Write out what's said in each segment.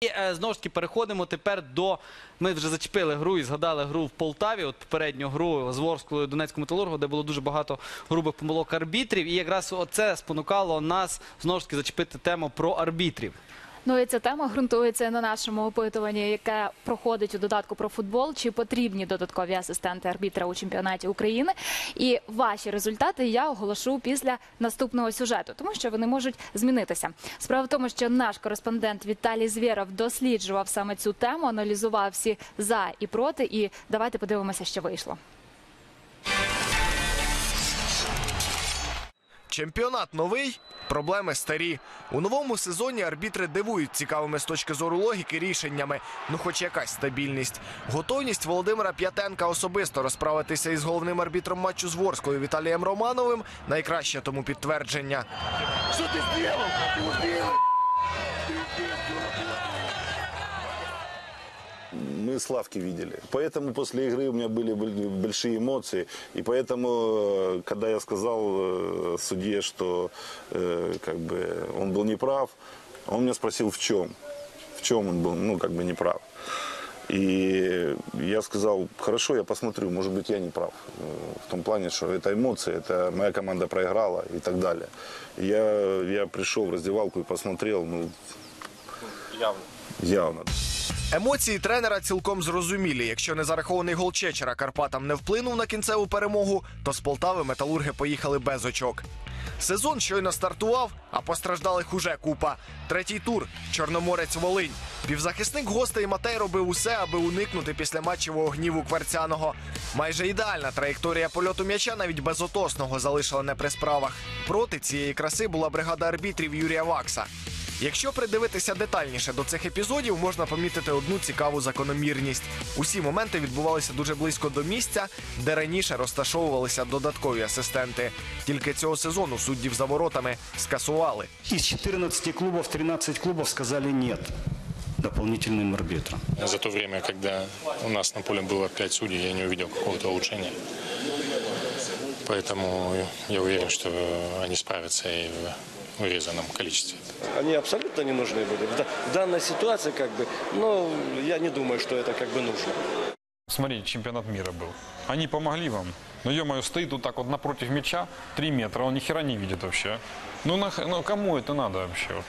І е, знову ж таки переходимо тепер до. Ми вже зачепили гру і згадали гру в Полтаві, от попередню гру з Ворською Донецького металургу, де було дуже багато грубих помилок арбітрів. І якраз оце спонукало нас знову ж таки зачепити тему про арбітрів. Ну і ця тема ґрунтується на нашому опитуванні, яке проходить у додатку про футбол. Чи потрібні додаткові асистенти арбітра у чемпіонаті України? І ваші результати я оголошу після наступного сюжету, тому що вони можуть змінитися. Справа в тому, що наш кореспондент Віталій Звєров досліджував саме цю тему, аналізував всі за і проти. І давайте подивимося, що вийшло. Чемпіонат новий, проблеми старі. У новому сезоні арбітри дивують цікавими з точки зору логіки рішеннями. Ну, хоч якась стабільність. Готовність Володимира П'ятенка особисто розправитися із головним арбітром матчу з Ворською Віталієм Романовим найкраще тому підтвердження. Мы Славки видели. Поэтому после игры у меня были большие эмоции. И поэтому, э, когда я сказал э, судье, что э, как бы он был неправ, он меня спросил, в чем. В чем он был, ну, как бы неправ. И я сказал, хорошо, я посмотрю, может быть, я не прав. В том плане, что это эмоции, это моя команда проиграла и так далее. Я, я пришел в раздевалку и посмотрел, ну, явно. Явно. Емоції тренера цілком зрозумілі. Якщо не зарахований гол Чечера Карпатам не вплинув на кінцеву перемогу, то з Полтави металурги поїхали без очок. Сезон щойно стартував, а постраждалих уже купа. Третій тур Чорноморець Волинь. Півзахисник гостей Матей робив усе, аби уникнути після матчевого гніву Кверцяного. Майже ідеальна траєкторія польоту м'яча навіть без отосного залишила не при справах. Проти цієї краси була бригада арбітрів Юрія Вакса. Якщо придивитися детальніше до цих епізодів, можна помітити одну цікаву закономірність. Усі моменти відбувалися дуже близько до місця, де раніше розташовувалися додаткові асистенти. Тільки цього сезону суддів за воротами скасували. Из 14 клубов 13 клубов сказали нет дополнительным арбитрам. За то время, когда у нас на поле было пять судей, я не увидел какого-то улучшения. Поэтому я уверен, что они справятся и в урезанном количестве. Они абсолютно не нужны были. В да- В данной ситуации, как бы, но я не думаю, что это как бы нужно. Смотрите, чемпионат мира был. Они помогли вам. Ну, ё-моё, стоит вот так вот напротив мяча, 3 метра, он ни хера не видит вообще. Ну, нах- ну кому это надо вообще? Вот?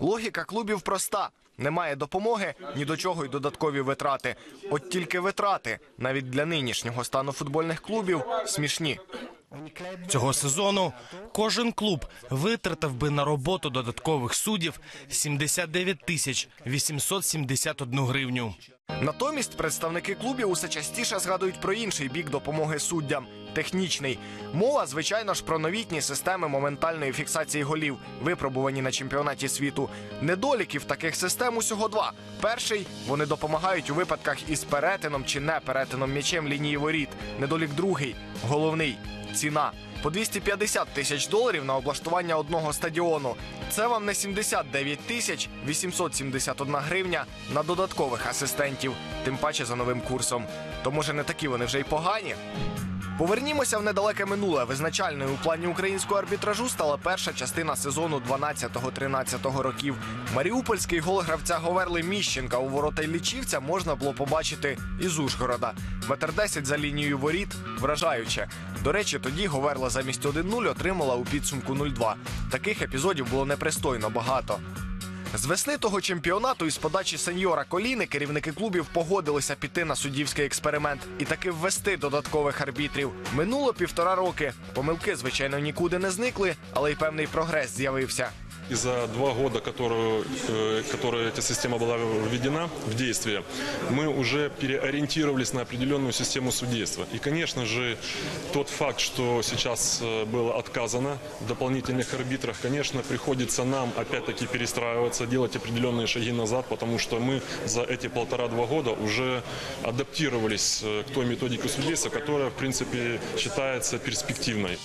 Логіка клубів проста: немає допомоги, ні до чого й додаткові витрати. От тільки витрати, навіть для нинішнього стану футбольних клубів, смішні. Цього сезону кожен клуб витратив би на роботу додаткових суддів 79 тисяч 871 гривню. Натомість представники клубів усе частіше згадують про інший бік допомоги суддям технічний. Мова, звичайно ж, про новітні системи моментальної фіксації голів, випробувані на чемпіонаті світу. Недоліків таких систем усього два. Перший вони допомагають у випадках із перетином чи не перетином м'ячем лінії воріт. Недолік другий головний ціна. По 250 тисяч доларів на облаштування одного стадіону. Це вам не 79 тисяч 871 гривня на додаткових асистентів, тим паче за новим курсом. То може не такі вони вже й погані. Повернімося в недалеке минуле. Визначальною у плані українського арбітражу стала перша частина сезону 12-13 років. Маріупольський гол гравця Говерли Міщенка у ворота Іллічівця можна було побачити із Ужгорода. Метр 10 за лінією воріт вражаюче. До речі, тоді Говерла замість 1-0 отримала у підсумку 0-2. Таких епізодів було непристойно багато. З весни того чемпіонату із подачі сеньора Коліни керівники клубів погодилися піти на суддівський експеримент і таки ввести додаткових арбітрів. Минуло півтора роки. Помилки, звичайно, нікуди не зникли, але й певний прогрес з'явився. И за два года, которую, э, которые эта система была введена в действие, мы уже переориентировались на определенную систему судейства. И, конечно же, тот факт, что сейчас э, было отказано в дополнительных арбитрах, конечно, приходится нам опять-таки перестраиваться, делать определенные шаги назад, потому что мы за эти полтора-два года уже адаптировались э, к той методике судейства, которая, в принципе, считается перспективной.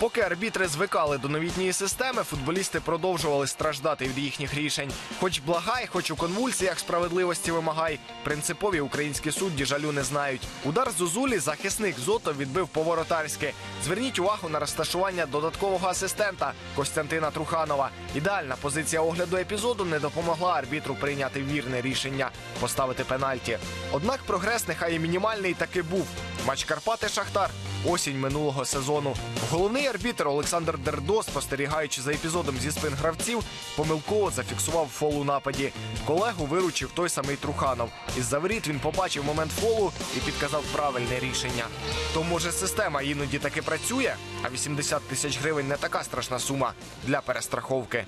Поки арбітри звикали до новітньої системи, футболісти продовжували страждати від їхніх рішень. Хоч благай, хоч у конвульсіях справедливості вимагай. Принципові українські судді жалю не знають. Удар Зузулі захисник Зотов відбив по-воротарськи. Зверніть увагу на розташування додаткового асистента Костянтина Труханова. Ідеальна позиція огляду епізоду не допомогла арбітру прийняти вірне рішення поставити пенальті. Однак прогрес нехай і мінімальний таки був. Матч Карпати Шахтар осінь минулого сезону. Головний арбітр Олександр Дердо, спостерігаючи за епізодом зі спин гравців, помилково зафіксував фол у нападі. Колегу виручив той самий Труханов. Із-за воріт він побачив момент фолу і підказав правильне рішення. То може система іноді таки працює, а 80 тисяч гривень не така страшна сума для перестраховки.